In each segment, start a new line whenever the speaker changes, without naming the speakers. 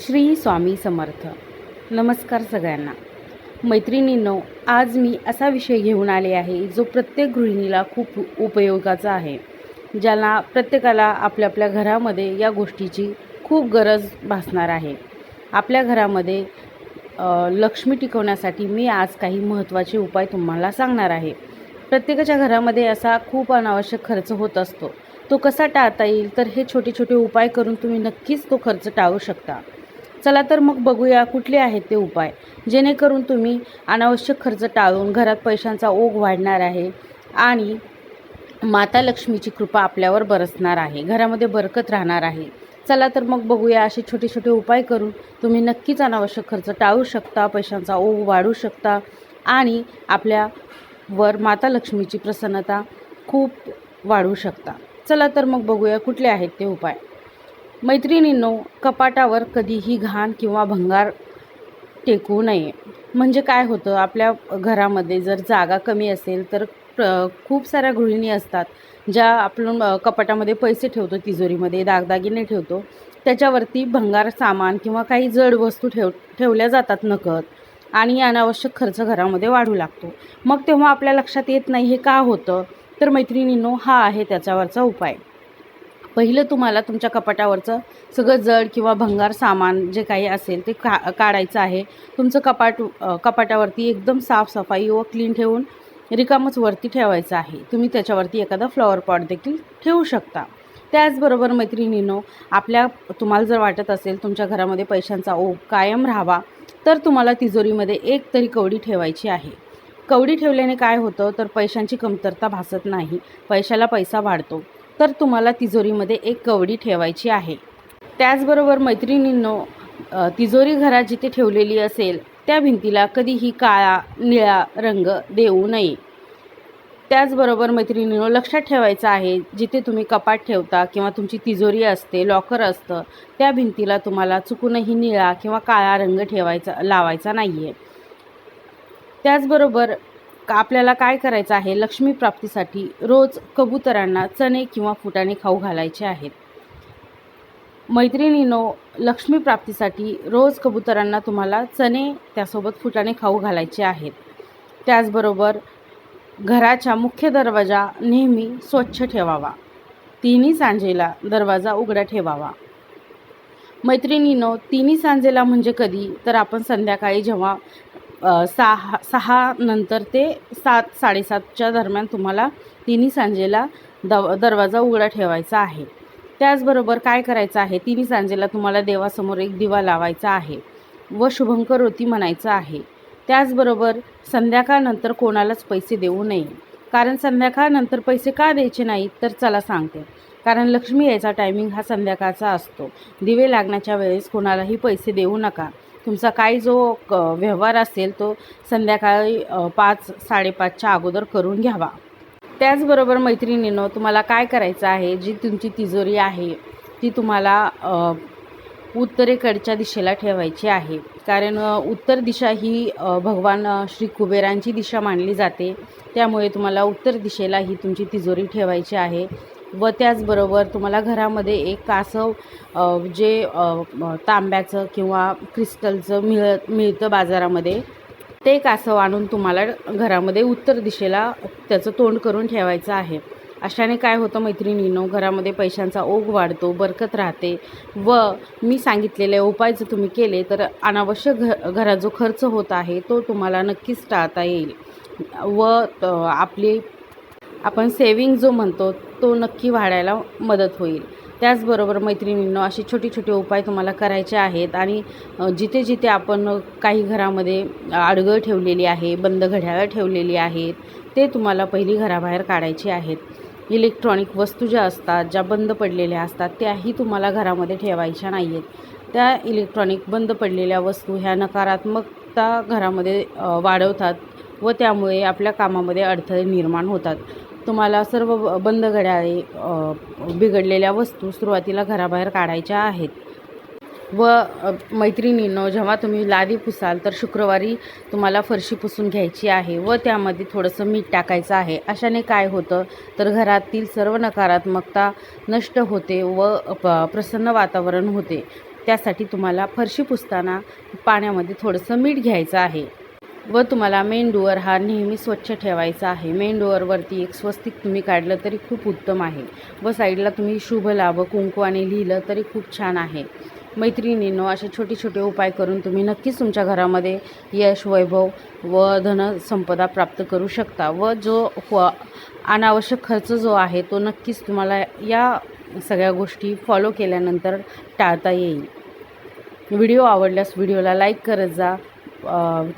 श्री स्वामी समर्थ. नमस्कार सगळ्यांना. मैत्रिणींनो आज मी असा विषय घेऊन आले आहे जो प्रत्येक गृहिणीला खूप उपयोगाचा आहे ज्याला प्रत्येकाला आपल्या आपल्या घरामध्ये या गोष्टीची खूप गरज भासणार आहे. आपल्या घरामध्ये लक्ष्मी टिकवण्यासाठी मी आज काही महत्त्वाचे उपाय तुम्हाला सांगणार आहे. प्रत्येकाच्या घरामध्ये असा खूप अनावश्यक खर्च होत असतो. तो कसा टाळता येईल? तर हे छोटे छोटे उपाय करून तुम्ही नक्कीच तो खर्च टाळू शकता. चला तर मग बघूया कुठले आहेत ते उपाय. जेणेकरून तुम्ही अनावश्यक खर्च टाळून घरात पैशांचा ओघ वाढणार आहे आणि माता लक्ष्मीची कृपा आपल्यावर बरसणार आहे. घरामध्ये बरकत राहणार आहे. चला तर मग बघूया असे छोटे छोटे उपाय करून तुम्ही नक्कीच अनावश्यक खर्च टाळू शकता पैशांचा ओघ वाढू शकता आणि आपल्यावर माता लक्ष्मीची प्रसन्नता खूप वाढवू शकता. चला तर मग बघूया कुठले आहेत ते उपाय. मैत्रिणींनो कपाटावर कधीही घाण किंवा भंगार टेकवू नये. म्हणजे काय होतं आपल्या घरामध्ये जर जागा कमी असेल तर खूप साऱ्या गृहिणी असतात ज्या आपण कपाटामध्ये पैसे ठेवतो तिजोरीमध्ये दागदागिने ठेवतो. त्याच्यावरती भंगार सामान किंवा काही जड वस्तू ठेव ठेवल्या जातात नकळत आणि अनावश्यक खर्च घरामध्ये वाढू लागतो. मग तेव्हा आपल्या लक्षात येत नाही हे का होतं? तर मैत्रिणींनो हा आहे त्याच्यावरचा उपाय. पहिलं तुम्हाला तुमच्या कपाटावरचं सगळं जड किंवा भंगार सामान जे काही असेल ते का काढायचं आहे. तुमचं कपाट कपाटावरती एकदम साफसफाई व क्लीन ठेवून रिकामच वरती ठेवायचं आहे. तुम्ही त्याच्यावरती एखादा फ्लॉवर पॉट देखील ठेवू शकता. त्याचबरोबर मैत्रिणीनो आपल्या तुम्हाला जर वाटत असेल तुमच्या घरामध्ये पैशांचा ओघ कायम राहावा तर तुम्हाला तिजोरीमध्ये एक तरी कवडी ठेवायची आहे. कवडी ठेवल्याने काय होतं? तर पैशांची कमतरता भासत नाही. पैशाला पैसा वाढतो. तर तुम्हाला तिजोरीमध्ये एक कवडी ठेवायची आहे. त्याचबरोबर मैत्रिणींनो तिजोरी घरात जिथे ठेवलेली असेल त्या भिंतीला कधीही काळा निळा रंग देऊ नये. त्याचबरोबर मैत्रिणींनो लक्षात ठेवायचं आहे जिथे तुम्ही कपाट ठेवता किंवा तुमची तिजोरी असते लॉकर असतं त्या भिंतीला तुम्हाला चुकूनही निळा किंवा काळा रंग ठेवायचा लावायचा नाही आहे त्याचबरोबर आपल्याला काय करायचं आहे? लक्ष्मी प्राप्तीसाठी रोज कबुतरांना चणे किंवा फुटाणे खाऊ घालायचे आहेत. मैत्रिणीनो लक्ष्मी प्राप्तीसाठी रोज कबुतरांना तुम्हाला चणे त्यासोबत फुटाणे खाऊ घालायचे आहेत. त्याचबरोबर घराच्या मुख्य दरवाजा नेहमी स्वच्छ ठेवावा. तिन्ही सांजेला दरवाजा उघडा ठेवावा. मैत्रिणीनो तिन्ही सांजेला म्हणजे कधी? तर आपण संध्याकाळी जेव्हा सहा सहा नंतर ते सात साडेसातच्या दरम्यान तुम्हाला तिन्ही सांजेला दव दरवाजा उघडा ठेवायचा आहे. त्याचबरोबर काय करायचं आहे? तिन्ही सांजेला तुम्हाला देवासमोर एक दिवा लावायचा आहे व शुभंकर होती म्हणायचं आहे. त्याचबरोबर संध्याकाळनंतर कोणालाच पैसे देऊ नये. कारण संध्याकाळनंतर पैसे का द्यायचे नाहीत? तर चला सांगते. कारण लक्ष्मी यायचा टायमिंग हा संध्याकाळचा असतो. दिवे लागण्याच्या वेळेस कोणालाही पैसे देऊ नका. तुमचा काय जो क व्यवहार असेल तो संध्याकाळी पाच साडेपाचच्या अगोदर करून घ्यावा. त्याचबरोबर मैत्रिणीनं तुम्हाला काय करायचं आहे? जी तुमची तिजोरी आहे ती तुम्हाला उत्तरेकडच्या दिशेला ठेवायची आहे. कारण उत्तर दिशा ही भगवान श्री कुबेरांची दिशा मानली जाते. त्यामुळे तुम्हाला उत्तर दिशेला ही तुमची तिजोरी ठेवायची आहे. व त्याचबरोबर तुम्हाला घरामध्ये एक कासव जे तांब्याचं किंवा क्रिस्टलचं मिळ मिळतं बाजारामध्ये ते कासव आणून तुम्हाला घरामध्ये उत्तर दिशेला त्याचं तोंड करून ठेवायचं आहे. अशाने काय होतं मैत्रिणीनो घरामध्ये पैशांचा ओघ वाढतो बरकत राहते व मी सांगितलेले उपाय जर तुम्ही केले तर अनावश्यक घ घरात जो खर्च होत आहे तो तुम्हाला नक्कीच टाळता येईल. व आपली आपण सेविंग जो म्हणतो तो नक्की वाढायला मदत होईल. त्याचबरोबर मैत्रिणींनो असे छोटे छोटे उपाय तुम्हाला करायचे आहेत आणि जिथे जिथे आपण काही घरामध्ये आडगळ ठेवलेली आहे बंद घड्याळं ठेवलेली आहेत ते तुम्हाला पहिली घराबाहेर काढायची आहेत. इलेक्ट्रॉनिक वस्तू ज्या असतात ज्या बंद पडलेल्या असतात त्याही तुम्हाला घरामध्ये ठेवायच्या नाही आहेत त्या इलेक्ट्रॉनिक बंद पडलेल्या वस्तू ह्या नकारात्मकता घरामध्ये वाढवतात व त्यामुळे आपल्या कामामध्ये अडथळे निर्माण होतात. तुम्हाला सर्व ब- बंद घड्याळे बिघडलेल्या वस्तू सुरुवातीला घराबाहेर काढायच्या आहेत. व मैत्रिणींनो जेव्हा तुम्ही लादी पुसाल तर शुक्रवारी तुम्हाला फरशी पुसून घ्यायची आहे व त्यामध्ये थोडंसं मीठ टाकायचं आहे. अशाने काय होतं तर घरातील सर्व नकारात्मकता नष्ट होते व प्रसन्न वातावरण होते. त्यासाठी तुम्हाला फरशी पुसताना पाण्यामध्ये थोडंसं मीठ घ्यायचं आहे. व तुम्हाला मेंदूवर हा नेहमी स्वच्छ ठेवायचा आहे. मेन एक स्वस्तिक तुम्ही काढलं तरी खूप उत्तम आहे. व साईडला तुम्ही शुभ लाभ कुंकवाने लिहिलं तरी खूप छान आहे. मैत्रिणींनो असे छोटे छोटे उपाय करून तुम्ही नक्कीच तुमच्या घरामध्ये यश वैभव व धनसंपदा प्राप्त करू शकता व जो व अनावश्यक खर्च जो आहे तो नक्कीच तुम्हाला या सगळ्या गोष्टी फॉलो केल्यानंतर टाळता येईल. व्हिडिओ आवडल्यास व्हिडिओला लाईक करत जा.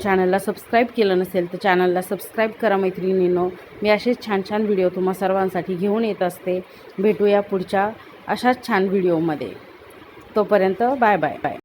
चॅनलला सबस्क्राईब केलं नसेल तर चॅनलला सबस्क्राईब करा मैत्रिणींनो. मी असेच छान छान व्हिडिओ तुम्हा सर्वांसाठी घेऊन येत असते. भेटूया पुढच्या अशाच छान व्हिडिओमध्ये तोपर्यंत बाय बाय बाय